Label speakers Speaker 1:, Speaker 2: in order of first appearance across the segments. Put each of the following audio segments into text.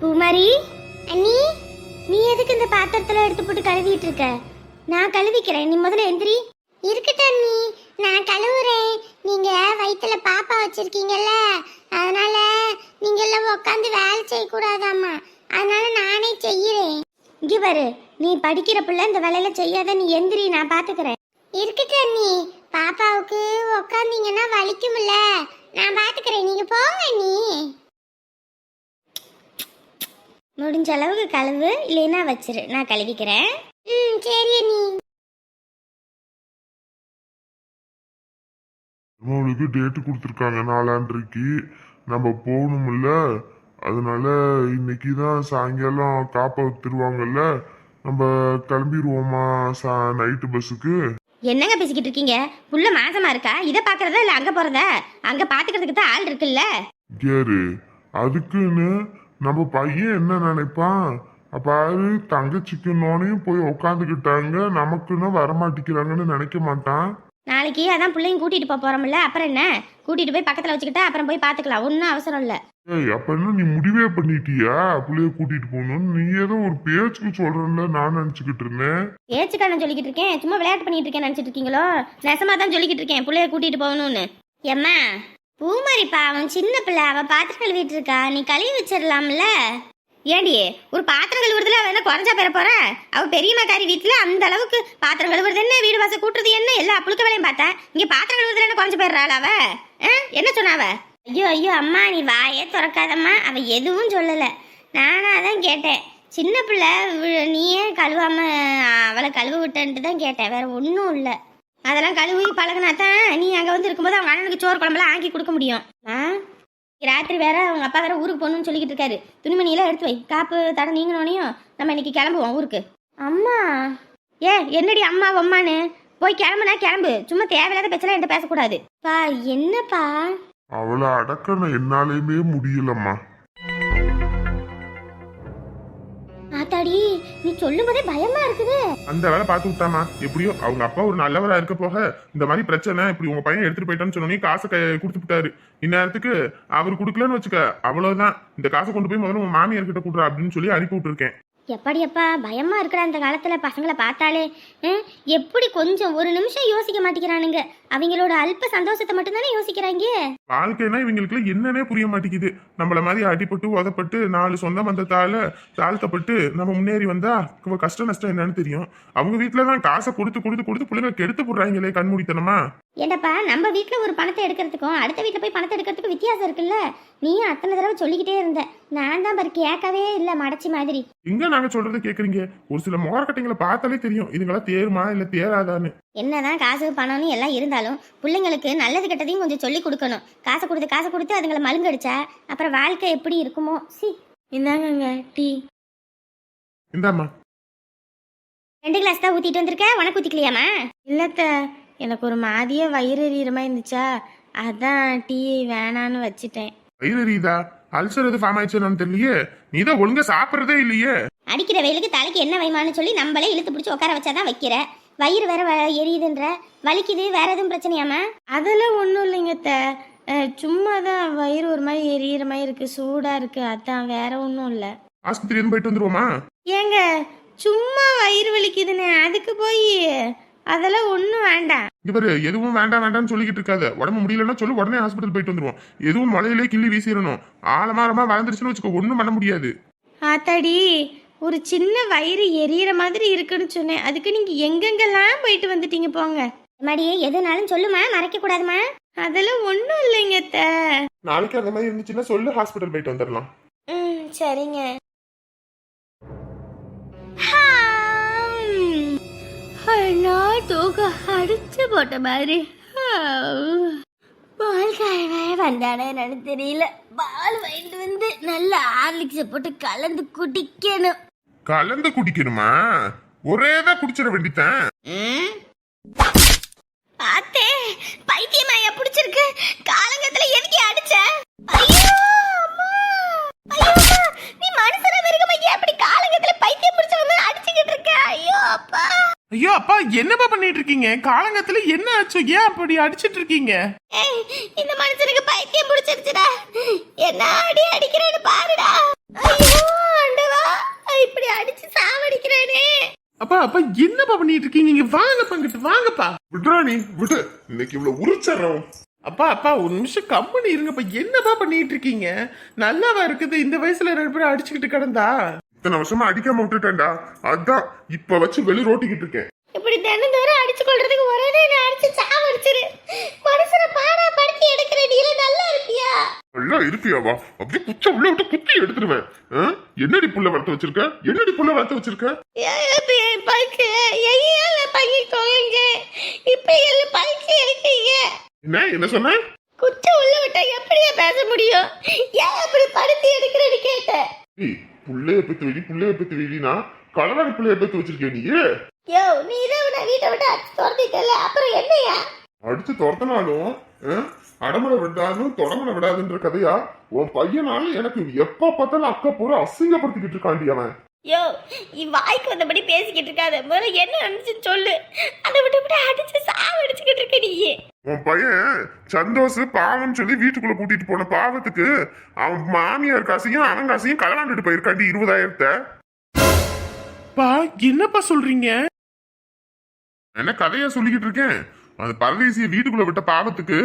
Speaker 1: பூமாரி அண்ணி நீ எதுக்கு இந்த பாத்திரத்துல எடுத்து போட்டு கழுவிட்டு இருக்க? நான் கழுவிக்கிறேன். நீ முதல்ல எந்திரி. இருக்கட்டும் அண்ணி. நான் கழுவுறேன். நீங்க வயித்துல பாப்பா வச்சிருக்கீங்கல்ல அதனால நீங்க எல்லாம் உட்காந்து வேலை செய்யக்கூடாதாம்மா. அதனால நானே செய்யறேன். இங்க பாரு நீ படிக்கிற பிள்ளை இந்த வேலையில செய்யாத நீ எந்திரி நான் பாத்துக்கிறேன். இருக்கட்டும் அண்ணி. பாப்பாவுக்கு உட்காந்தீங்கன்னா வலிக்கும்ல. நான் பாத்துக்கிறேன். நீங்க போங்க நீ முடிஞ்ச அளவுக்கு கழுவு இல்லைன்னா வச்சிரு. நான் கழுவிக்கிறேன். ம் சரி அண்ணி.
Speaker 2: அவளுக்கு டேட்டு கொடுத்துருக்காங்க நாலான்றைக்கு நம்ம போகணும்ல. அதனால இன்னைக்கு தான் சாயங்காலம் காப்பாத்துருவாங்கல்ல. நம்ம கிளம்பிடுவோமா சா நைட்டு பஸ்ஸுக்கு
Speaker 1: என்னங்க பேசிக்கிட்டு இருக்கீங்க? புள்ள மாசமா இருக்கா? இதை பாக்குறதா இல்ல அங்க போறதா? அங்க பாத்துக்கிறதுக்கு தான் ஆள் இருக்குல்ல.
Speaker 2: கேரு அதுக்குன்னு நம்ம பையன் என்ன நினைப்பான்? பாரு தங்கச்சிக்கு நோனையும் போய் உக்காந்துக்கிட்டாங்க. நமக்குன்னு வரமாட்டிக்கிறாங்கன்னு நினைக்க மாட்டான்?
Speaker 1: நாளைக்கு அதான் பிள்ளையும் கூட்டிட்டு போக போறோம்ல. அப்புறம் என்ன? கூட்டிட்டு போய் பக்கத்துல வச்சுக்கிட்டா அப்புறம் போய் பாத்துக்கலாம். ஒன்றும் அவசரம் இல்ல.
Speaker 2: ஏய் அப்ப என்ன நீ முடிவே பண்ணிட்டியா? புள்ளைய கூட்டிட்டு போகணும்னு நீ ஏதோ ஒரு பேச்சுக்கு சொல்றேன்ல நான் நினைச்சுக்கிட்டு இருந்தேன்.
Speaker 1: ஏச்சுக்கா நான் சொல்லிக்கிட்டு இருக்கேன். சும்மா விளையாட்டு பண்ணிட்டு இருக்கேன் நினைச்சிட்டு இருக்கீங்களோ? நெசமா தான் சொல்லிக்கிட்டு இருக்கேன். பிள்ளைய கூட்டிட்டு போகணும்னு. எம்மா பூமாரிப்பா அவன் சின்ன பிள்ளை அவன் பாத்திரம் கழுவிட்டு இருக்கா நீ கழுவி வச்சிடலாம்ல ஏண்டி ஒரு பாத்திரம் கழுவுறதுல அவன் என்ன குறைஞ்சா பெற போற? அவ பெரியம்மாக்காரி வீட்டுல அந்த அளவுக்கு பாத்திரம் கழுவுறது என்ன? வீடு வாசல் கூட்டுறது என்ன? எல்லா புழுக்க வேலையும் பார்த்தா இங்க பாத்திரம் கழுவுறதுல என்ன குறைஞ்சு போயிடுறாள் அவ? ஆ? என்ன சொன்னாவ ஐயோ ஐயோ அம்மா நீ வாயே திறக்காதம்மா. அவ எதுவும் சொல்லல. நானா தான் கேட்டேன். சின்ன பிள்ளை நீ ஏன் கழுவாம அவளை கழுவ விட்டன்ட்டு தான் கேட்டேன். வேற ஒன்றும் இல்லை. அதெல்லாம் கழுவி பழகினா தான் நீ அங்கே வந்து இருக்கும்போது அவங்க அண்ணனுக்கு சோறு குழம்புலாம் ஆக்கி கொடுக்க முடியும். ஆ? ராத்திரி வேற அவங்க அப்பா வேற ஊருக்கு போகணும்னு சொல்லிக்கிட்டு இருக்காரு. துணிமணியெல்லாம் எடுத்து வை. காப்பு தடை நீங்கினோனையும் நம்ம இன்னைக்கு கிளம்புவோம் ஊருக்கு. அம்மா! ஏ என்னடி அம்மா அம்மான்னு போய் கிளம்புனா கிளம்பு. சும்மா தேவையில்லாத பேச்செல்லாம் என்கிட்ட பேசக்கூடாது. பா என்னப்பா?
Speaker 2: அவளை அடக்கணும். என்னாலையுமே முடியலம்மா.
Speaker 1: ஆத்தாடி நீ சொல்லும் போதே பயமா இருக்குது.
Speaker 3: அந்த வேலை பார்த்து விட்டாமா? எப்படியோ அவங்க அப்பா ஒரு நல்லவரா இருக்க போக இந்த மாதிரி பிரச்சனை இப்படி உங்க பையன் எடுத்துட்டு போயிட்டான்னு சொன்னோன்னே காசை கொடுத்து விட்டாரு. இந்நேரத்துக்கு அவர் கொடுக்கலன்னு வச்சுக்க அவ்வளவுதான். இந்த காசை கொண்டு போய் முதல்ல உங்க மாமியார் கிட்ட கொடுறா அப்படின்னு சொல்லி அனுப்பி விட்டுருக்கேன்.
Speaker 1: எப்படியப்பா? பயமாக இருக்கிற அந்த காலத்தில் பசங்களை பார்த்தாலே எப்படி கொஞ்சம் ஒரு நிமிஷம் யோசிக்க மாட்டேங்கிறானுங்க. அவங்களோட அல்ப சந்தோஷத்தை மட்டும்தானே யோசிக்கிறாங்க?
Speaker 3: வாழ்க்கைனா இவங்களுக்கு என்னன்னே புரிய மாட்டேங்குது. நம்மள மாதிரி அடிபட்டு உதப்பட்டு நாலு சொந்த பந்தத்தால தாழ்த்தப்பட்டு நம்ம முன்னேறி வந்தா கஷ்ட நஷ்டம் என்னன்னு தெரியும். அவங்க வீட்டில் தான் காசை கொடுத்து கொடுத்து கொடுத்து பிள்ளைங்க கெடுத்து போடுறாங்களே கண்மூடித்தனமா?
Speaker 1: ஏண்டப்பா நம்ம வீட்ல ஒரு பணத்தை எடுக்கிறதுக்கும் அடுத்த வீட்ல போய் பணத்தை எடுக்கிறதுக்கும் வித்தியாசம் இருக்குல்ல? நீயும் அத்தனை தடவை சொல்லிக்கிட்டே இருந்த. நான் தான் பாரு கேட்கவே இல்லை மடச்சி மாதிரி.
Speaker 3: எங்க நாங்க சொல்றது கேக்குறீங்க? ஒரு சில மோரக்கட்டைங்களை பார்த்தாலே தெரியும் இதுங்களா தேருமா இல்ல தேராதான்னு.
Speaker 1: என்னதான் காசு பணம்னு எல்லாம் இருந்தாலும் பிள்ளைங்களுக்கு நல்லது கெட்டதையும் கொஞ்சம் சொல்லி கொடுக்கணும். காசை கொடுத்து காசை கொடுத்து அதுங்களை மழுங்கடிச்சா அப்புறம் வாழ்க்கை எப்படி இருக்குமோ? சி. இந்தாங்கங்க டீ.
Speaker 3: இந்தாம்மா.
Speaker 1: ரெண்டு கிளாஸ் தான் ஊத்திட்டு வந்திருக்க? உனக்கு ஊத்திக்கலையாமா
Speaker 4: இல்லத்த எனக்கு ஒரு மாதிய வயிறு எறிகிற இருந்துச்சா? அதான் டீ வேணான்னு வச்சிட்டேன்.
Speaker 3: வயிறு எரியுதா? அல்சர் எது ஃபார்ம் ஆயிடுச்சுன்னு தெரியலையே. நீ தான் ஒழுங்கா சாப்பிட்றதே இல்லையே.
Speaker 1: அடிக்கிற வெயிலுக்கு தலைக்கு என்ன வைமான்னு சொல்லி நம்மளே இழுத்து பிடிச்சி உட்கார வச்சாதான் வைக்கிற. வயிறு வேற வ- எரியுதுன்ற. வலிக்குது வேற எதுவும் பிரச்சனையாமா
Speaker 4: அதெல்லாம் ஒன்றும் இல்லைங்கத்த சும்மா தான் வயிறு ஒரு மாதிரி எரியிற மாதிரி இருக்கு சூடாக இருக்கு. அதான் வேற ஒன்றும் இல்லை.
Speaker 3: ஆஸ்பத்திரி எதுவும் போயிட்டு வந்துருவோமா?
Speaker 4: ஏங்க சும்மா வயிறு வலிக்குதுண்ணே அதுக்கு போய். அதெல்லாம் ஒன்றும் வேண்டாம்.
Speaker 3: இவரு எதுவும் வேண்டாம் வேண்டாம்னு சொல்லிக்கிட்டு இருக்காத. உடம்பு முடியலன்னா சொல்லு உடனே ஹாஸ்பிட்டல் போயிட்டு வந்துருவோம். எதுவும் முளையிலே கிள்ளி வீசிடணும். ஆழமாரமா வளர்ந்துருச்சுன்னு வச்சுக்கோ ஒன்றும் பண்ண முடியாது.
Speaker 4: ஆத்தாடி ஒரு சின்ன வயிறு எரியிற மாதிரி இருக்குன்னு சொன்னேன். அதுக்கு நீங்கள் எங்கெங்கெல்லாம் போயிட்டு வந்துட்டீங்க போங்க.
Speaker 1: மடியே எதுனாலும் சொல்லுமா மறைக்க கூடாதுமா
Speaker 4: அதெல்லாம் ஒன்றும் இல்லைங்க அத்தை.
Speaker 3: நாளைக்கு அந்த மாதிரி இருந்துச்சுன்னா சொல்லு ஹாஸ்பிட்டல் போயிட்டு வந்துடலாம்
Speaker 4: ம் சரிங்க.
Speaker 1: நான் தூக்கம் அடிச்சு போட்ட மாதிரி. பால்காரவே வந்தானே என்னன்னு தெரியல. பால் வாங்கிட்டு வந்து நல்ல ஹார்லிக்ஸை போட்டு கலந்து குடிக்கணும்.
Speaker 3: கலந்து குடிக்கணுமா? ஒரே தான் குடிச்சிட வேண்டித்தான்?
Speaker 1: அத்தே பைத்தியமாயா பிடிச்சிருக்கு. காலங்கத்துல எதுக்கு அடிச்ச? ஐயோ அம்மா! ஐயோ அம்மா! நீ மனுஷனா மிருகமா ஏன் இப்படி காலங்கத்துல பைத்தியம் பிடிச்ச மாதிரி அடிச்சுக்கிட்டு இருக்க? ஐயோ அப்பா!
Speaker 3: ஐயோ அப்பா என்னப்பா பண்ணிட்டு இருக்கீங்க காலங்கத்துல என்ன ஆச்சு? ஏன் அப்படி அடிச்சிட்டு இருக்கீங்க
Speaker 1: இந்த மனுஷனுக்கு பைத்தியம் பிடிச்சிருச்சுடா. என்ன அடி அடிக்கிறேன்னு பாருடா. ஐயோ இப்படி அடிச்சு சாவடிக்கிறேனே.
Speaker 5: அப்பா அப்பா என்னப்பா பண்ணிட்டு இருக்கீங்க நீங்க வாங்கப்பா இங்கிட்டு வாங்கப்பா.
Speaker 3: விட்றா நீ விடு. இன்னைக்கு இவ்வளவு உரிச்சறோம்.
Speaker 5: அப்பா அப்பா ஒரு நிமிஷம் கம்பெனி இருங்கப்பா. என்னப்பா பண்ணிட்டு இருக்கீங்க நல்லாவா இருக்குது? இந்த வயசுல ரெண்டு பேரும் அடிச்சுக்கிட்டு கிடந்தா?
Speaker 3: இத்தனை வருஷமா அடிக்காம விட்டுட்டேன்டா. அதான் இப்ப வச்சு வெளி ரோட்டிக்கிட்டு இருக்கேன்.
Speaker 1: இப்படி தினந்தோறும் அடிச்சு கொள்றதுக்கு ஒரே நான் அடிச்சு சாவடிச்சிரு மனுஷனை பாடா படுத்தி எடுக்கிற நீல நல்லா இருப்பியா?
Speaker 3: நல்லா இருப்பியாவா? அப்படியே குச்ச உள்ள விட்டு குத்தி எடுத்துருவேன்? என்னடி புள்ள வளர்த்து வச்சிருக்க? என்னடி புள்ள வளர்த்து வச்சிருக்க?
Speaker 1: என் பைக்கு எய்யால பைய தொலைங்க? இப்ப எல்லாம் பைக்கு இருக்கீங்க
Speaker 3: என்ன என்ன சொன்ன?
Speaker 1: குச்ச உள்ள விட்டா எப்படியா பேச முடியும்? ஏன் அப்படி படுத்தி எடுக்கிறேன்னு கேட்டேன்.
Speaker 3: புள்ளைய பெத்து வெடி புள்ளைய பெத்து வெடினா கலவாடி புள்ளைய பெத்து வச்சிருக்கே நீ?
Speaker 1: யோ நீ தான் நான் வீட்டை விட்டு அடிச்சு துரத்திட்டல அப்புறம் என்னையா?
Speaker 3: அடிச்சு துரத்தினாலும் அடமலை விடாதும் தொடமலை விடாதுன்ற கதையா? உன் பையனால எனக்கு எப்ப பார்த்தாலும் அக்கா பூரா அசிங்கப்படுத்திக்கிட்டு இருக்காண்டி அவன்.
Speaker 1: யோ வாய்க்கு வந்தபடி பேசிக்கிட்டு இருக்காத. முதல்ல என்ன நினைச்சு சொல்லு. அதை விட்டு விட்டு அடிச்சு சாவடிச்சுக்கிட்டு இருக்க நீ.
Speaker 3: உன் பையன் சந்தோஷ் பாவம் சொல்லி வீட்டுக்குள்ள கூட்டிட்டு போன பாவத்துக்கு அவன் மாமியார் காசையும் அவன் காசையும் களவாண்டுட்டு போயிருக்காண்டி இருபதாயிரத்தை.
Speaker 5: பா என்னப்பா சொல்றீங்க?
Speaker 3: என்ன கதையா சொல்லிக்கிட்டு இருக்கேன்? அந்த பரதேசிய வீட்டுக்குள்ள விட்ட பாவத்துக்கு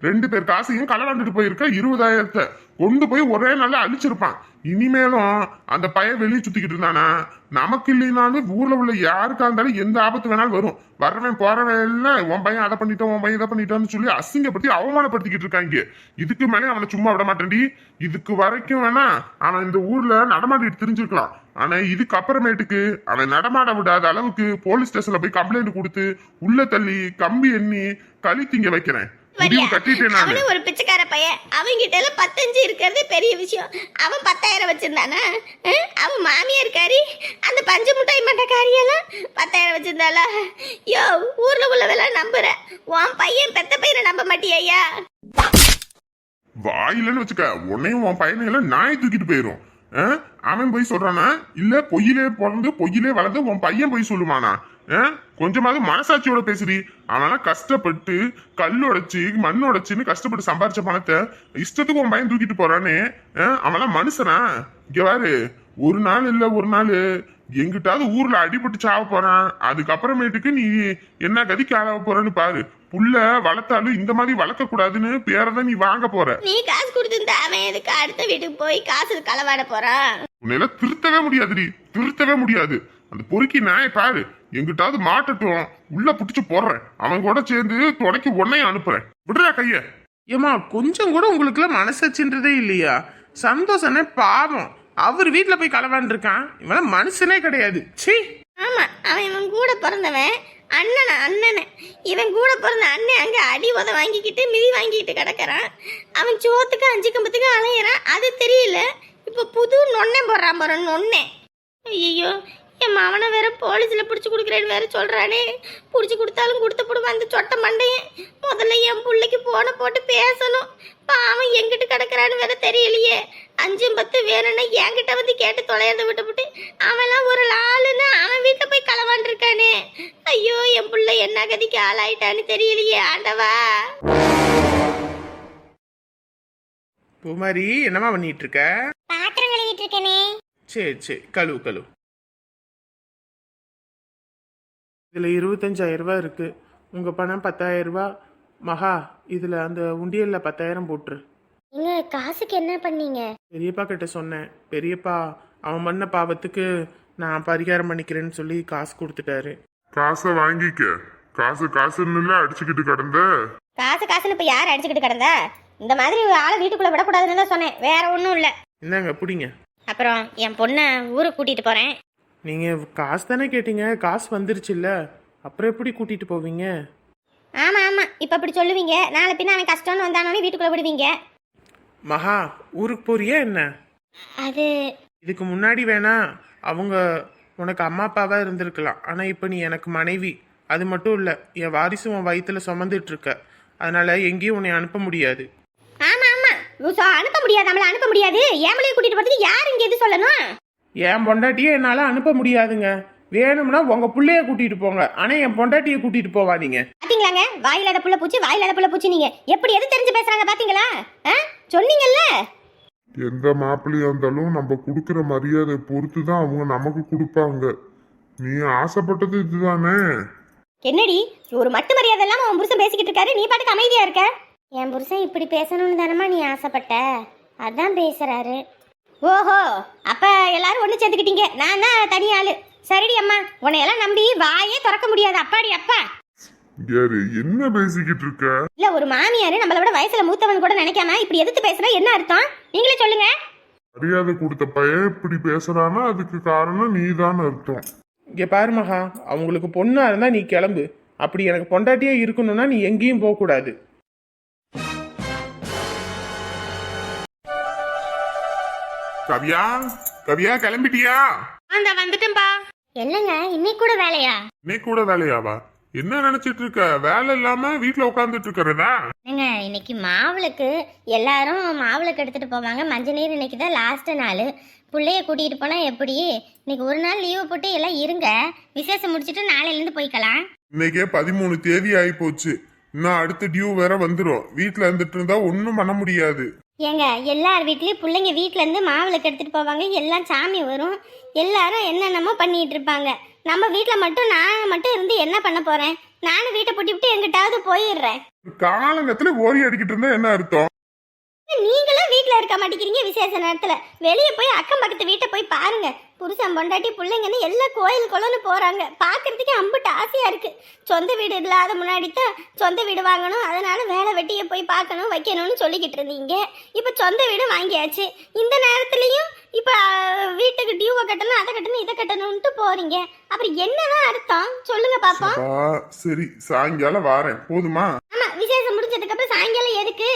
Speaker 3: ரெண்டு பேர் காசையும் கலராண்டுட்டு போயிருக்க இருபதாயிரத்தை கொண்டு போய் ஒரே நாள்ல அழிச்சிருப்பான். இனிமேலும் அந்த பையன் வெளியே சுத்திக்கிட்டு இருந்தானா? நமக்கு இல்லைனாலும் ஊர்ல உள்ள யாருக்கா இருந்தாலும் எந்த ஆபத்து வேணாலும் வரும். வர்றவன் போறவன் எல்லாம் உன் பையன் அதை பண்ணிட்டான் உன் பையன் இதை பண்ணிட்டான்னு சொல்லி அசிங்கப்படுத்தி அவமானப்படுத்திக்கிட்டு இருக்காங்க. இதுக்கு மேலே அவனை சும்மா விட மாட்டேன்டி. இதுக்கு வரைக்கும் வேணா அவன் இந்த ஊர்ல நடமாட்டிட்டு தெரிஞ்சிருக்கலாம். ஆனா இதுக்கு அப்புறமேட்டுக்கு அவன் நடமாட விடாத அளவுக்கு போலீஸ் ஸ்டேஷன்ல போய் கம்ப்ளைண்ட் கொடுத்து உள்ள தள்ளி கம்பி எண்ணி களி திங்க வைக்கிறேன். முடிவு கட்டிட்டேன் நானு.
Speaker 1: ஒரு பிச்சைக்கார பையன். அவங்கிட்ட எல்லாம் பத்தஞ்சு இருக்கிறது பெரிய விஷயம். அவன் பத்தாயிரம் வச்சிருந்தானா? அவன் மாமியார் காரி அந்த பஞ்சு முட்டாய் மட்டக்காரியெல்லாம் பத்தாயிரம் வச்சிருந்தாளா? யோ ஊர்ல உள்ளவெல்லாம் நம்புற உன் பையன் பெத்த பையனை நம்ப மாட்டியா
Speaker 3: வாயிலன்னு வச்சுக்க உன்னையும் உன் பையனையும் நாய் தூக்கிட்டு போயிரும். ஆ? அவன் போய் சொல்றானா? இல்ல பொய்யிலே பிறந்து பொய்யிலே வளர்ந்து உன் பையன் போய் சொல்லுவானா ஆ? கொஞ்சமாவது மனசாட்சியோட பேசுறி அவனா கஷ்டப்பட்டு கல் உடைச்சு மண் உடைச்சுன்னு கஷ்டப்பட்டு சம்பாரிச்ச பணத்தை இஷ்டத்துக்கு உன் பையன் தூக்கிட்டு போறானே. ஆ? மனுஷனா? இங்க பாரு. ஒரு நாள் இல்ல ஒரு நாள். எங்கிட்டாவது ஊர்ல அடிபட்டு சாவ போறான். அதுக்கப்புறமேட்டுக்கு நீ என்ன கதிக்கு ஆளாக போறன்னு பாரு. புள்ள வளர்த்தாலும் இந்த மாதிரி வளர்க்க கூடாதுன்னு பேரதான் நீ வாங்க போற.
Speaker 1: நீ காசு கொடுத்துருந்தா அவன் எதுக்கு அடுத்த வீட்டுக்கு போய் காசு களவாட போறான்?
Speaker 3: உன்னால திருத்தவே முடியாதுடி. திருத்தவே முடியாது. அந்த பொறுக்கி நாயை பாரு. எங்கிட்டாவது மாட்டட்டும். உள்ள புடிச்சு போடுறேன். அவன் கூட சேர்ந்து துணைக்கு உன்னையும் அனுப்புறேன். விடுறா கைய.
Speaker 5: ஏமா கொஞ்சம் கூட உங்களுக்குலாம் மனசாட்சின்றதே இல்லையா? சந்தோஷனே பாவம். அவர் வீட்டில் போய் கலவான் இருக்கான் இவன் மனுஷனே கிடையாது. சி
Speaker 1: ஆமா அவன் இவன் கூட பிறந்தவன் அண்ணனை அண்ணனை. இவன் கூட பிறந்த அண்ணன் அங்க அடி உத வாங்கிக்கிட்டு மிதி வாங்கிக்கிட்டு கிடக்கிறான். அவன் சோத்துக்கு அஞ்சு கம்பத்துக்கு அலையிறான். அது தெரியல. இப்ப புது நொண்ணை போடுறான் பாரு நொண்ணை. ஐயோ என் மாமனை வேற போலீஸ்ல பிடிச்சி கொடுக்குறேன்னு வேற சொல்றானே. பிடிச்சி கொடுத்தாலும் கொடுத்த போடுவான் அந்த சொட்ட மண்டையன் முதல்ல என் பிள்ளைக்கு போன போட்டு பேசணும். பாவம் எங்கிட்டு கிடக்குறான்னு வேற தெரியலையே. அஞ்சும் பத்து வேணும்னா என்கிட்ட வந்து கேட்டு தொலையறத விட்டுவிட்டு அவன்லாம் ஒரு ஆளுன்னு அவன் வீட்டில் போய் களவான் இருக்கானே ஐயோ என் புள்ள என்ன கதிக்கு ஆளாயிட்டான்னு தெரியலையே ஆண்டவா.
Speaker 5: பூமாரி என்னம்மா பண்ணிட்டு இருக்க?
Speaker 1: பாத்திரம் கழுவிட்டு இருக்கனே.
Speaker 5: சரி சரி. கழுவு கழுவு. இதுல இருபத்தஞ்சாயிரம் ரூபாய் இருக்கு. உங்க பணம் பத்தாயிரம் ரூபாய் மகா இதுல அந்த உண்டியல்ல பத்தாயிரம் போட்டுரு.
Speaker 1: நீங்க காசுக்கு என்ன பண்ணீங்க?
Speaker 5: பெரியப்பா கிட்ட சொன்னேன். பெரியப்பா அவன் பண்ண பாவத்துக்கு நான் பரிகாரம் பண்ணிக்கிறேன்னு சொல்லி காசு கொடுத்துட்டாரு.
Speaker 3: காசை வாங்கிக்க. காசு காசுன்னு அடிச்சுக்கிட்டு கிடந்த.
Speaker 1: காசு காசுன்னு இப்ப யார் அடிச்சுக்கிட்டு கிடந்தா? இந்த மாதிரி ஒரு ஆளை வீட்டுக்குள்ள விடக்கூடாதுன்னு தான் சொன்னேன். வேற ஒன்றும் இல்லை.
Speaker 5: இந்தாங்க பிடிங்க.
Speaker 1: அப்புறம் என் பொண்ணை ஊருக்கு கூட்டிட்டு போறேன்.
Speaker 5: நீங்க காசு தானே கேட்டீங்க? காசு வந்துருச்சுல்ல. அப்புறம் எப்படி கூட்டிட்டு போவீங்க?
Speaker 1: ஆமா ஆமா. இப்ப அப்படி சொல்லுவீங்க. நாளை பின்ன அவன் கஷ்டம்னு வந்தானோனே வீட்டுக்குள்ள விடுவீங்க
Speaker 5: மகா ஊருக்கு போறியா என்ன?
Speaker 1: அது
Speaker 5: இதுக்கு முன்னாடி வேணா அவங்க உனக்கு அம்மா அப்பாவா இருந்திருக்கலாம். ஆனா இப்போ நீ எனக்கு மனைவி. அது மட்டும் இல்ல என் வாரிசு உன் வயித்துல சுமந்துட்டு இருக்க. அதனால எங்கேயும் உன்னை அனுப்ப முடியாது.
Speaker 1: ஆமா ஆமா. உசா, அனுப்ப முடியாது. நம்மள அனுப்ப முடியாது. ஏமலையை கூட்டிட்டு போறதுக்கு யார் இங்க எது சொல்லணும்?
Speaker 5: என் பொண்டாட்டியை என்னால அனுப்ப முடியாதுங்க. வேணும்னா உங்க புள்ளைய கூட்டிட்டு போங்க. ஆனா என் பொண்டாட்டியை கூட்டிட்டு போவாதீங்க.
Speaker 1: பாத்தீங்களாங்க? வாயிலாத புள்ள பூச்சி வாயிலாத புள்ள பூச்சி நீங்க. எப்படி எது தெரிஞ்சு பேசுறாங்க பாத்தீங்களா? ஆ? சொன்னீங்கல்ல?
Speaker 3: எந்த மாப்பிள்ளையா இருந்தாலும் நம்ம கொடுக்குற மரியாதை பொறுத்து தான் அவங்க நமக்கு கொடுப்பாங்க. நீ ஆசைப்பட்டது இதுதானே?
Speaker 1: என்னடி? ஒரு மட்டு மரியாதை இல்லாம உன் புருஷன் பேசிக்கிட்டு இருக்காரு. நீ பாட்டுக்கு அமைதியா இருக்க? என் புருஷன் இப்படி பேசணும்னு தானமா நீ ஆசைப்பட்ட. அதான் பேசுறாரு. ஓஹோ அப்ப எல்லாரும் ஒண்ணு சேர்ந்துக்கிட்டீங்க. நான் தான் தனி ஆளு. சரிடி அம்மா உன்னையெல்லாம் நம்பி வாயே திறக்க முடியாது. அப்பாடி அப்பா.
Speaker 3: யாரு என்ன பேசிக்கிட்டு இருக்க?
Speaker 1: இல்ல ஒரு மாமியாரு நம்மள விட வயசுல மூத்தவன் கூட நினைக்காம இப்படி எதிர்த்து பேசுனா என்ன அர்த்தம்? நீங்களே சொல்லுங்க.
Speaker 3: மரியாதை கொடுத்த பையன் இப்படி பேசுறானா? அதுக்கு காரணம் நீதான் அர்த்தம்.
Speaker 6: இங்க பாரு மகா அவங்களுக்கு பொண்ணா இருந்தா நீ கிளம்பு. அப்படி எனக்கு பொண்டாட்டியே இருக்கணும்னா நீ எங்கேயும் போக கூடாது
Speaker 3: கவியா கவியா கிளம்பிட்டியா?
Speaker 7: அந்த வந்துட்டேன்பா.
Speaker 1: என்னங்க இன்னைக்கு கூட வேலையா?
Speaker 3: இன்னைக்கு கூட வேலையாவா? என்ன நினைச்சிட்டு இருக்க வேலை இல்லாம வீட்டுல உட்காந்துட்டு இருக்கிறதா
Speaker 1: ஏங்க இன்னைக்கு மாவுளுக்கு. எல்லாரும் மாவுளுக்கு எடுத்துட்டு போவாங்க. மஞ்சள் நீர் இன்னைக்கு தான் லாஸ்ட் நாள். பிள்ளைய கூட்டிகிட்டு போனால் எப்படி? இன்னைக்கு ஒரு நாள் லீவு போட்டு எல்லாம் இருங்க. விசேஷம் முடிச்சுட்டு நாளையிலேருந்து போய்க்கலாம்.
Speaker 3: இன்னைக்கே பதிமூணு தேதி ஆகி போச்சு இன்னும் அடுத்த டியூ வேற வந்துடும் வீட்டுல இருந்துட்டு இருந்தா ஒன்னும் பண்ண முடியாது.
Speaker 1: ஏங்க எல்லார் வீட்லேயும் பிள்ளைங்க வீட்டிலேருந்து மாவிளக்கு எடுத்துகிட்டு போவாங்க. எல்லாம் சாமி வரும். எல்லாரும் என்னென்னமோ பண்ணிகிட்டு இருப்பாங்க. நம்ம வீட்டில் மட்டும் நான் மட்டும் இருந்து என்ன பண்ண போகிறேன் நானும் வீட்டை பூட்டி விட்டு எங்கிட்டாவது போயிடுறேன்.
Speaker 3: காலங்கத்துல ஓரி அடிக்கிட்டு இருந்தா என்ன அர்த்தம்?
Speaker 1: நீங்களும் வீட்ல இருக்க மாட்டேங்கிறீங்க விசேஷ நேரத்துல. வெளியே போய் அக்கம் பக்கத்து வீட்டை போய் பாருங்க. புருஷன் பொண்டாட்டி பிள்ளைங்கன்னு எல்லாம் கோயில் குளம்னு போறாங்க. பாக்குறதுக்கே அம்புட்டு ஆசையா இருக்கு. சொந்த வீடு இல்லாத முன்னாடி தான் சொந்த வீடு வாங்கணும். அதனால வேலை வெட்டியை போய் பார்க்கணும் வைக்கணும்னு சொல்லிக்கிட்டு இருந்தீங்க. இப்ப சொந்த வீடு வாங்கியாச்சு. இந்த நேரத்துலயும் இப்ப வீட்டுக்கு டியூவை கட்டணும் அதை கட்டணும் இதை கட்டணும்ட்டு போறீங்க. அப்புறம் என்னதான் அர்த்தம்? சொல்லுங்க பாப்போம்.
Speaker 3: சரி சாயங்காலம் வாரேன். போதுமா?
Speaker 1: ஆமா விசேஷம் முடிஞ்சதுக்கு அப்புறம் சாயங்காலம் எதுக்கு?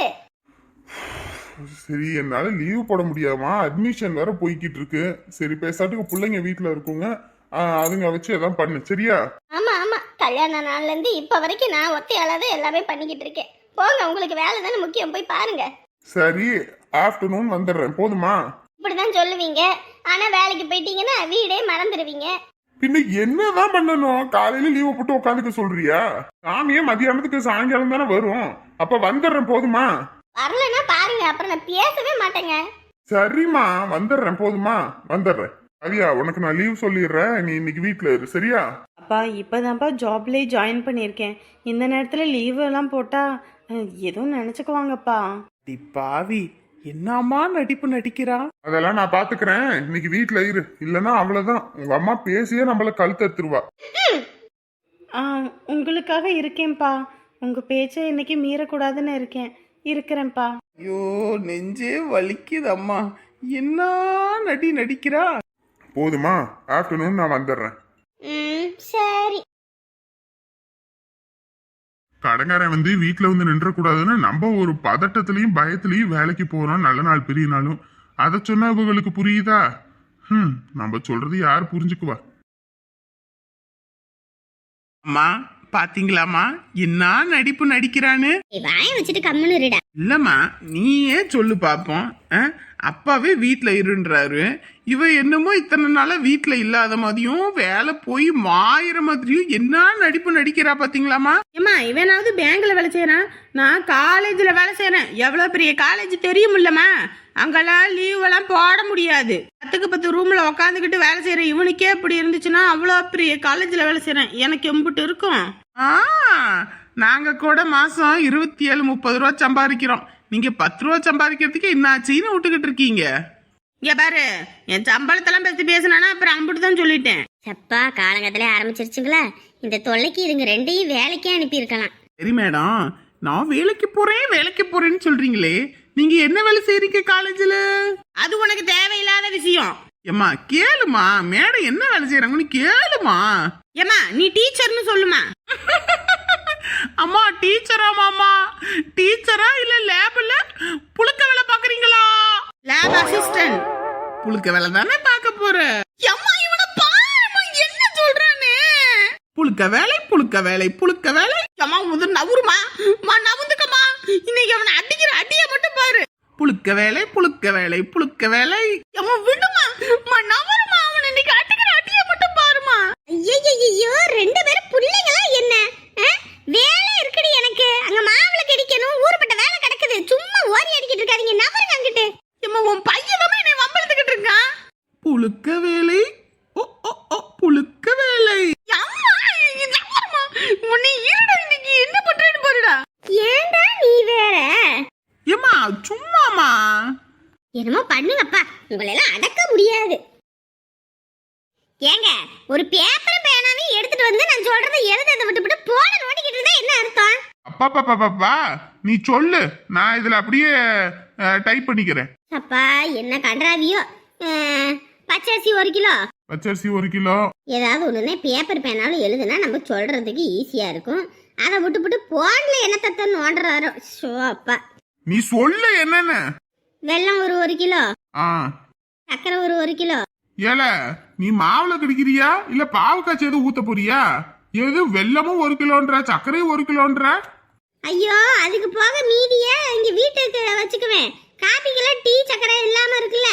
Speaker 3: சரி என்னால லீவ் போட முடியாமா அட்மிஷன் வேற போய்கிட்டு இருக்கு சரி பேசாட்டுக்கு பிள்ளைங்க வீட்டுல இருக்குங்க. அதுங்க வச்சு எல்லாம் பண்ணு. சரியா?
Speaker 1: ஆமா ஆமா. கல்யாண நாள்ல இருந்து இப்ப வரைக்கும் நான் ஒத்தையால தான் எல்லாமே பண்ணிக்கிட்டு இருக்கேன். போங்க உங்களுக்கு வேலை தானே முக்கியம். போய் பாருங்க.
Speaker 3: சரி ஆஃப்டர்நூன் வந்துடுறேன். போதுமா?
Speaker 1: இப்படிதான் சொல்லுவீங்க. ஆனா வேலைக்கு போயிட்டீங்கன்னா வீடே மறந்துடுவீங்க.
Speaker 3: பின்ன என்னதான் பண்ணணும்? காலையில லீவ் போட்டு உட்காந்துக்க சொல்றியா? சாமியே மதியானத்துக்கு சாயங்காலம் தானே வரும். அப்ப வந்துடுறேன். போதுமா?
Speaker 1: வரலன்னா பாருங்க அப்புறம் நான் பேசவே மாட்டேங்க.
Speaker 3: சரிம்மா வந்துடுறேன் போதுமா வந்துடுறேன். அரியா உனக்கு நான் லீவ் சொல்லிடுறேன். நீ இன்னைக்கு வீட்ல இரு சரியா?
Speaker 7: அப்பா இப்போதான்ப்பா ஜாப்லேயே ஜாயின் பண்ணியிருக்கேன். இந்த நேரத்தில் லீவு எல்லாம் போட்டால் எதுவும் நினச்சிக்குவாங்கப்பா.
Speaker 6: டி பாவி என்னம்மா நடிப்பு நடிக்கிறா?
Speaker 3: அதெல்லாம் நான் பாத்துக்கிறேன். இன்னைக்கு வீட்ல இரு. இல்லனா அவ்வளவுதான். உங்க அம்மா பேசியே நம்மள கழுத்தறுத்துருவா.
Speaker 7: ஆ உங்களுக்காக இருக்கேன்ப்பா. உங்கள் பேச்சை இன்னைக்கு மீறக்கூடாதுன்னு இருக்கேன். இருக்கிறேன்ப்பா.
Speaker 6: ஐயோ நெஞ்சே வலிக்குதம்மா. என்ன நடி நடிக்கிறா?
Speaker 3: போதுமா ஆஃப்டர்நூன் நான் வந்துடுறேன்.
Speaker 1: ம் சரி.
Speaker 3: கடங்காரன் வந்து வீட்ல வந்து நின்ற கூடாதுன்னு நம்ம ஒரு பதட்டத்திலயும் பயத்திலயும் வேலைக்கு போறோம் நல்ல நாள் பெரிய நாளும் அதை சொன்னா இவங்களுக்கு புரியுதா? ஹம் நம்ம சொல்றது யார் புரிஞ்சுக்குவா?
Speaker 6: அம்மா பாத்தீங்களாம்மா? என்ன நடிப்பு நடிக்கிறான்னு?
Speaker 1: வாயை வச்சுட்டு கம்முன்னு இருடா.
Speaker 6: இல்லம்மா நீயே சொல்லு பாப்போம்? அப்பாவே வீட்ல இருன்றாரு. இவ என்னமோ இத்தனை நாளா வீட்ல இல்லாத மாதிரியும் வேலை போய் மாயிற மாதிரியும் என்ன நடிப்பு நடிக்கிறா பாத்தீங்களாமா
Speaker 7: ஏம்மா இவனாவது பேங்க்ல வேலை செய்யறான் நான் காலேஜ்ல வேலை செய்யறேன். எவ்வளவு பெரிய காலேஜ் தெரியுமில்லம்மா. அங்கெல்லாம் லீவ் எல்லாம் போட முடியாது. பத்துக்கு பத்து ரூம்ல உக்காந்துக்கிட்டு வேலை செய்யற இவனுக்கே இப்படி இருந்துச்சுன்னா அவ்வளோ பெரிய காலேஜ்ல வேலை செய்யறேன். எனக்கு எம்பிட்டு இருக்கும்.
Speaker 6: ஆ நாங்க கூட மாசம் இருபத்தி ஏழு முப்பது ரூபா சம்பாதிக்கிறோம். நீங்க பத்து ரூபா சம்பாதிக்கிறதுக்கு என்னாச்சின்னு விட்டுக்கிட்டு இருக்கீங்க?
Speaker 7: இங்க பாரு என் சம்பளத்தெல்லாம் பத்தி பேசினானா அப்புறம் அம்பிட்டு தான் சொல்லிட்டேன்.
Speaker 1: சப்பா காலங்கத்திலே ஆரம்பிச்சிருச்சுங்களா? இந்த தொல்லைக்கு இதுங்க ரெண்டையும் வேலைக்கே அனுப்பியிருக்கலாம்.
Speaker 6: சரி மேடம் நான் வேலைக்கு போறேன் வேலைக்கு போறேன்னு சொல்றீங்களே நீங்க என்ன வேலை செய்றீங்க காலேஜ்ல?
Speaker 7: அது உனக்கு தேவையில்லாத விஷயம்.
Speaker 6: ஏம்மா கேளுமா மேடம் என்ன வேலை செய்யறாங்கன்னு கேளுமா.
Speaker 7: ஏம்மா நீ டீச்சர்னு சொல்லுமா.
Speaker 6: அம்மா டீச்சரா மாமா? டீச்சரா இல்ல லேப்ல புழுக்க வேலை பாக்குறீங்களா
Speaker 7: லேப் அசிஸ்டன்ட்
Speaker 6: புழுக்க வேலை தானே பார்க்க போற?
Speaker 7: அம்மா இவனை பாருமா என்ன சொல்றானே?
Speaker 6: புழுக்க வேலை புழுக்க வேலை புழுக்க வேலை.
Speaker 7: அம்மா முதல் நவுருமா? மா நவுந்துக்கம்மா. இன்னைக்கு அவனை அடிக்கிற அடிய மட்டும் பாரு.
Speaker 6: புழுக்க வேலை புழுக்க வேலை புழுக்க வேலை.
Speaker 7: அம்மா விடுமா. மா நவருமா. அவனை இன்னைக்கு அடிக்கிற அடிய மட்டும் பாருமா.
Speaker 1: ஐயோ ரெண்டு பேரும் பிள்ளைங்களா என்ன ஆ? வேலை இருக்குடி எனக்கு அங்க மாவுளை கடிக்கணும் ஊருப்பட்ட வேலை கிடக்குது சும்மா ஓரி அடிக்கிட்டு இருக்காதீங்க நவருங்க அங்கிட்டு
Speaker 7: அம்மா உன் பையன் தான் என்னை வம்பளத்துக்கிட்டு இருக்கான்
Speaker 6: புழுக்க வேலை ஓ ஓ ஓ புழுக்க வேலை
Speaker 1: உங்களை எல்லாம் அடக்க முடியாது. ஏங்க ஒரு பேப்பர் பேனாவையும் எடுத்துட்டு வந்து நான் சொல்றதை எழுதுறதை விட்டுவிட்டு போன நோண்டிக்கிட்டு இருந்தா என்ன அர்த்தம்?
Speaker 3: அப்பா பாப்பா நீ சொல்லு. நான் இதுல அப்படியே டைப் பண்ணிக்கிறேன்.
Speaker 1: அப்பா என்ன கன்றாவியோ. பச்சரிசி ஒரு கிலோ.
Speaker 3: பச்சரிசி ஒரு கிலோ.
Speaker 1: ஏதாவது ஒண்ணுனே பேப்பர் பேனாலும் எழுதுனா நம்ம சொல்றதுக்கு ஈஸியா இருக்கும். அதை விட்டுவிட்டு போன்ல என்ன தத்த நோண்டுறாரோ? ஷோ அப்பா.
Speaker 3: நீ சொல்லு என்னன்னு?
Speaker 1: வெல்லம் ஒரு ஒரு கிலோ.
Speaker 3: ஆ.
Speaker 1: சக்கரை ஒரு ஒரு கிலோ.
Speaker 3: ஏல நீ மாவுல கிடைக்கிறியா? இல்ல பாவக்காய்ச்சி எதுவும் ஊத்த போறியா? எது வெல்லமும் ஒரு கிலோன்ற சர்க்கரையும் ஒரு கிலோன்ற?
Speaker 1: ஐயோ அதுக்கு போக மீதிய இங்க வீட்டுக்கு வச்சுக்குவேன். காபிக்கெல்லாம் டீ சக்கரை இல்லாம இருக்குல்ல.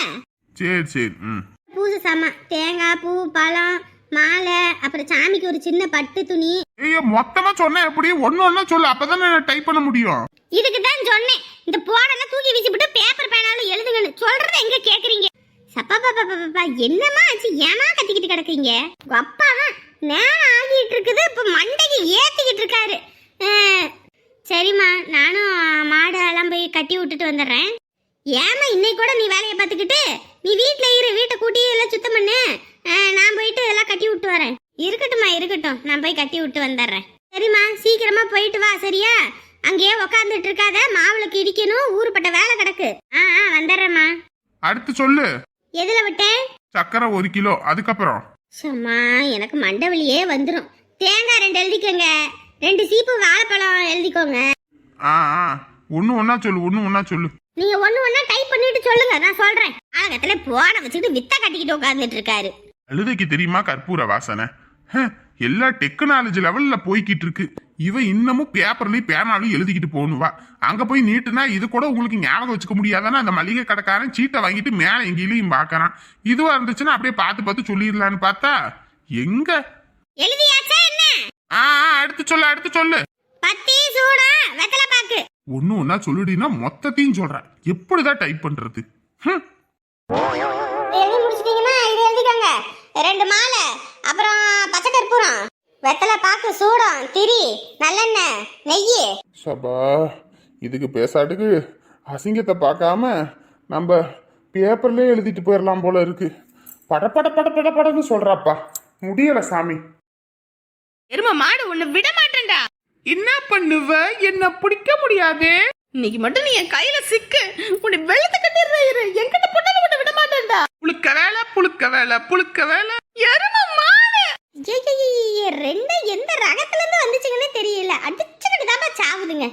Speaker 3: சரி சரி ம்.
Speaker 1: பூசு சாமான் தேங்காய் பூ பழம் மாலை அப்புறம் சாமிக்கு ஒரு சின்ன பட்டு துணி.
Speaker 3: ஐயோ மொத்தமா சொன்ன எப்படி? ஒன்னு ஒன்னா சொல்லு அப்பதானே டைப் பண்ண முடியும்.
Speaker 1: இதுக்கு தான் சொன்னேன். இந்த போடெல்லாம் தூக்கி வீசிவிட்டு பேப்பர் பேனாலும் எழுதுங்கன்னு. சொல்றத எங்க கேக்குறீங்க? சப்பா பாப்பா பாப்பா என்னம்மா ஆச்சு? ஏமா கத்திக்கிட்டு கிடக்குறீங்க? அப்பா தான் நேரம் ஆகிட்டு இருக்குது. இப்ப மண்டைக்கு ஏத்திக்கிட்டு இருக்காரு. சரிம்மா. நானும் மாடு எல்லாம் போய் கட்டி விட்டுட்டு வந்துடுறேன். ஏமா இன்னைக்கு கூட நீ வேலையை பார்த்துக்கிட்டு? நீ வீட்டில் இரு. வீட்டை கூட்டி எல்லாம் சுத்தம் பண்ணு. நான் போயிட்டு எல்லாம் கட்டி விட்டு வரேன். இருக்கட்டும்மா இருக்கட்டும். நான் போய் கட்டி விட்டு வந்துடுறேன். சரிம்மா சீக்கிரமா போயிட்டு வா சரியா? அங்கேயே உக்காந்துட்டு இருக்காத மாவுளுக்கு இடிக்கணும் ஊருப்பட்ட வேலை கிடக்கு. ஆ ஆ வந்துடுறேம்மா.
Speaker 3: அடுத்து சொல்லு.
Speaker 1: எதுல விட்டேன்?
Speaker 3: சர்க்கரை ஒரு கிலோ அதுக்கப்புறம்.
Speaker 1: சும்மா எனக்கு மண்டை வலியே வந்துடும் தேங்காய் ரெண்டு எழுதிக்கோங்க. ரெண்டு சீப்பு வாழைப்பழம் எழுதிக்கோங்க.
Speaker 3: ஆ ஆ ஒன்னு ஒன்னா சொல்லு ஒன்னு ஒன்னா சொல்லு.
Speaker 1: நீங்க ஒண்ணு ஒண்ணா டைப் பண்ணிட்டு சொல்லுங்க நான் சொல்றேன். ஆகத்துல போன வச்சுக்கிட்டு வித்த கட்டிக்கிட்டு உட்காந்துட்டு இருக்காரு.
Speaker 3: அழுதைக்கு தெரியுமா கற்பூர வாசனை? ஹ, எல்லா டெக்னாலஜி லெவல்ல போய்கிட்டு இருக்கு. இவ இன்னமும் பேப்பர்லயும் பேனாலையும் எழுதிக்கிட்டு போகணுவா அங்க போய் நீட்டுனா இது கூட உங்களுக்கு ஞாபகம் வச்சுக்க முடியாதானே? அந்த மளிகை கடைக்காரன் சீட்டை வாங்கிட்டு மேல எங்கேயும் பாக்குறான். இதுவா இருந்துச்சுன்னா அப்படியே பார்த்து பார்த்து சொல்லிடலான்னு பார்த்தா எங்க? ஆ அடுத்து சொல்லு அடுத்து சொல்லு. ஒன்னு ஒன்னா சொல்லுடினா மொத்தத்தையும் சொல்றேன் எப்படிதான் டைப் பண்றது?
Speaker 1: ரெண்டு மாலை. அப்புறம் பச்சை கற்பூரம். வெத்தலை பாக்கு சூடம் திரி நல்லெண்ணெய் நெய்.
Speaker 3: சபா இதுக்கு பேசாட்டுக்கு அசிங்கத்தை பார்க்காம நம்ம பேப்பர்லயே எழுதிட்டு போயிடலாம் போல இருக்கு. பட பட பட பட படன்னு சொல்றாப்பா. முடியல சாமி.
Speaker 7: எரும மாடு உன்னை விட மாட்டேன்டா. என்ன பண்ணுவ? என்ன பிடிக்க முடியாது? இன்னைக்கு மட்டும் நீ என் கையில சிக்கு. உன்னை வெள்ளத்தை கட்டிடுற என்கிட்ட பொண்ணு மாட்டேன்டா புழுக்க வேலை புழுக்க வேலை புழுக்க வேலை. எரும மாடு
Speaker 1: ரெண்டும் எந்த ரகத்துல இருந்து வந்துச்சுங்கன்னே தெரியல. அடிச்சுக்கிட்டு தான் சாவுதுங்க.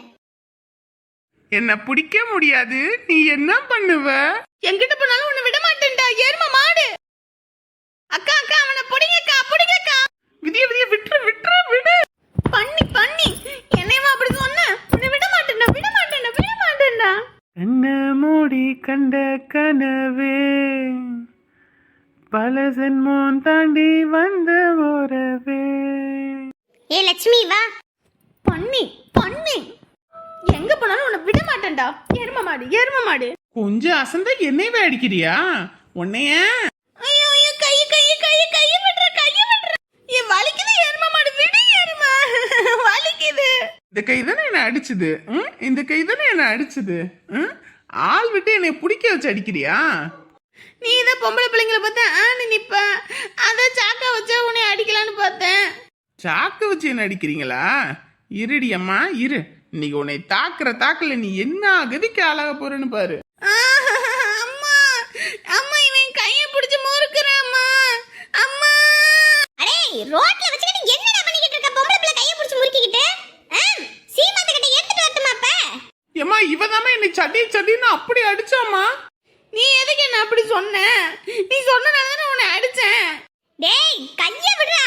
Speaker 7: என்ன பிடிக்க முடியாது. நீ என்ன பண்ணுவ? என்கிட்ட போனாலும் உன்னை விட மாட்டேன்டா. எரும மாடு. அக்கா அக்கா அவனை பிடிங்கக்கா
Speaker 6: ஜென்மம் தாண்டி வந்த உறவே
Speaker 1: ஏ லட்சுமி வா.
Speaker 7: பண்ணி பண்ணி எங்க போனாலும் உன்னை விட மாட்டேன்டா. எரும மாடு எரும மாடு.
Speaker 6: கொஞ்சம் அசந்த என்னையவே அடிக்கிறியா உன்னைய?
Speaker 7: ஐயோ ஐயோ கை கை கை கை விடுற கை விடுற. என் வலிக்குது எரும மாடு விடு எரும. வலிக்குது.
Speaker 6: இந்த கை தானே என்ன அடிச்சது? ம்? இந்த கை தானே என்ன அடிச்சது? ம்? ஆள் விட்டு என்னை பிடிக்க வச்சு அடிக்கிறியா?
Speaker 7: நீ தான் பொம்பளை பிள்ளைங்கள பார்த்தா ஆணி நிப்ப. அதான் சாக்கா வச்சா உன்னை அடிக்கலான்னு பார்த்தேன்.
Speaker 6: சாக்கு வச்சு என்ன அடிக்கிறீங்களா? இருடி அம்மா இரு. இன்னைக்கு உன்னை தாக்குற தாக்கல நீ என்ன கதிக்கு ஆளாக போறேன்னு பாரு.
Speaker 7: அம்மா அம்மா இவன் கைய பிடிச்சு முறுக்குறாம்மா அம்மா.
Speaker 1: அடே ரோட்ல வச்சுக்கிட்டு என்னடா பண்ணிக்கிட்டு இருக்க? பொம்பளை பிள்ளை கையை பிடிச்சி முறுக்கிக்கிட்டு? சீமாத்த கிட்ட எடுத்துட்டு வரட்டுமா அப்ப
Speaker 6: ஏம்மா இவதாம்மா என்னை சடி சடின்னு அப்படி அடிச்சாம்மா.
Speaker 7: நீ எதுக்கு என்ன அப்படி சொன்ன? நீ சொன்னனால தானே உன்னை அடிச்சேன்.
Speaker 1: டேய் கைய விடுறா.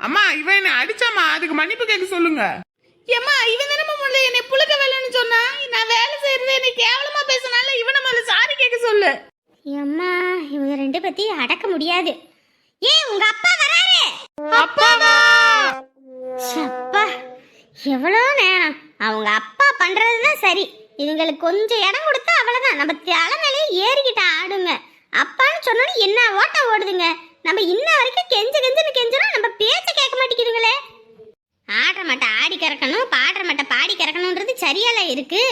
Speaker 6: அம்மா இவன் என்னை அடிச்சாம்மா. அதுக்கு மன்னிப்பு கேட்க சொல்லுங்க.
Speaker 7: ஏம்மா இவன் தானே முதல்ல என்னை புழுக்க வேலைன்னு சொன்னா? நான் வேலை செய்யறது என்னை கேவலமா பேசினால இவனை முதல்ல சாரி கேட்க சொல்லு.
Speaker 1: அம்மா இவங்க ரெண்டு பத்தி அடக்க முடியாது. ஏ உங்க அப்பா வராரு.
Speaker 6: அப்பாவா?
Speaker 1: அப்பா எவ்வளோ நேரம். அவங்க அப்பா பண்றதுதான் சரி. இதுங்களுக்கு கொஞ்சம் இடம் கொடுத்தா அவ்வளோதான் நம்ம தலைமையிலே ஏறிக்கிட்ட ஆடுங்க. அப்பான்னு சொன்னோன்னு என்ன ஓட்டம் ஓடுதுங்க? நம்ம இன்ன வரைக்கும் கெஞ்ச கெஞ்சுன்னு கெஞ்சணும் நம்ம பேச்ச கேட்க மாட்டேங்குதுங்களே. ஆடுற மாட்டை ஆடி கறக்கணும் பாடுற மாட்டை பாடி கறக்கணுன்றது சரியால இருக்கு.